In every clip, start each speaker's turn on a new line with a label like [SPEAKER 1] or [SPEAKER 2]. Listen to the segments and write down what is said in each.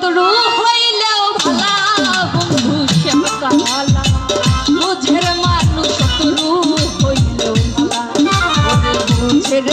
[SPEAKER 1] শত্রু হইলেও ভালা বন্ধু শ্যামকালা বুঝের মানুষ শত্রু হইলেও ভালা। বুঝের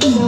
[SPEAKER 1] Thank.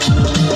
[SPEAKER 1] Thank you.